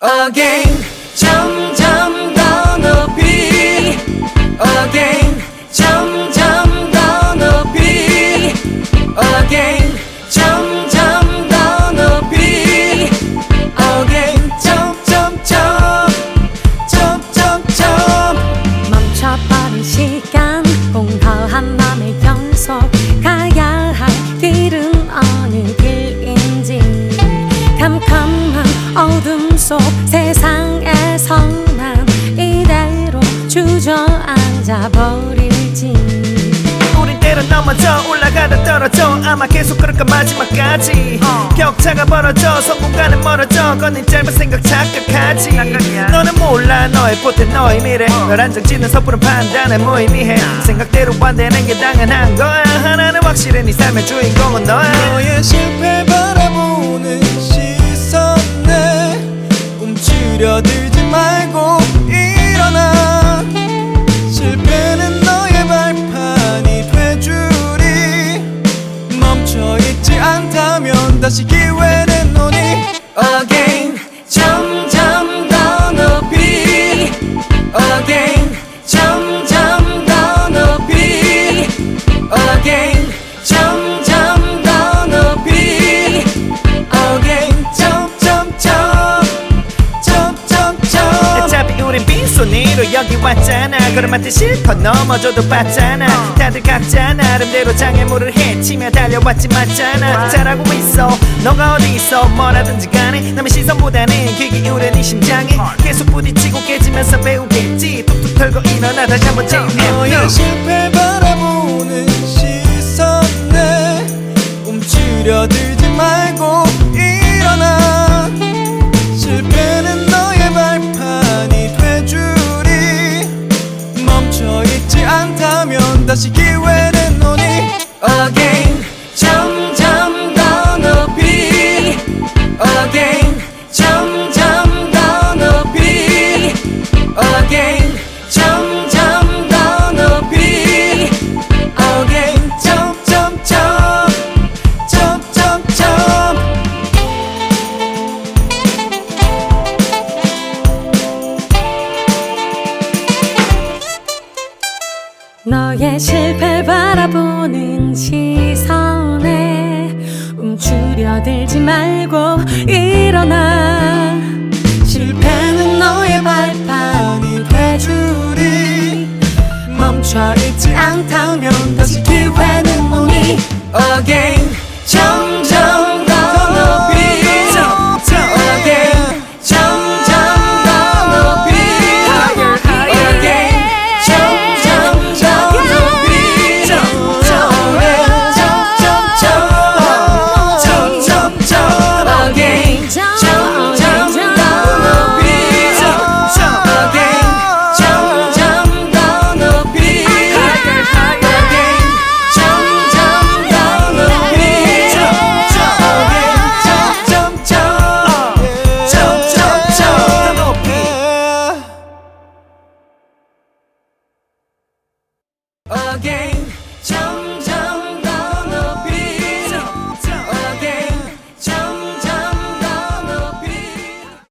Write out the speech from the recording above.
Again 주저앉아 버릴지. 우린 때로 넘어져 올라가다 떨어져. 아마 계속 그럴까 마지막까지. 격차가 벌어져 성공과는 멀어져. 건네 짧은 생각 착각하지. 너는 몰라. 너의 포태 너의 미래. 널 안정짓는 섣부른 판단에 무의미해. 생각대로 안 되는 게 당연한 거야. 하나는 확실해 네 삶의 주인공은 너야. 너의 실패 바라보는 시선에 움츠려들 다시 기회는 오니 Again. 점점 더 높이 Again. 점점 더 높이 Again. 점점 더 높이 Again. 점점점. 점점점. 어차피 우린 빈손으로 여기 왔잖아. 걸음한테 실컷 넘어져도 봤잖아. 다들 각자 나름대로 장애물을 헤 치며 달려왔지 맞잖아. 잘하고 있어. 너가 어디 있어? 뭐라든지 간에 남의 시선보다는 귀 기울여 네 심장에 계속 부딪히고 깨지면서 배우겠지. 툭툭 털고 일어나 다시 한번 너의 재밌네 실패 바라보는 시선에 움츠려들지 말고 일어나. 실패는 너의 발판이 돼주리 멈춰있지 않다면 다시 오니 Again 너의 실패 바라보는 시선에 움츠려들지 말고 일어나. 실패는 너의 발판이 돼주리 멈춰있지 않다면 다시 기회는 오니. Again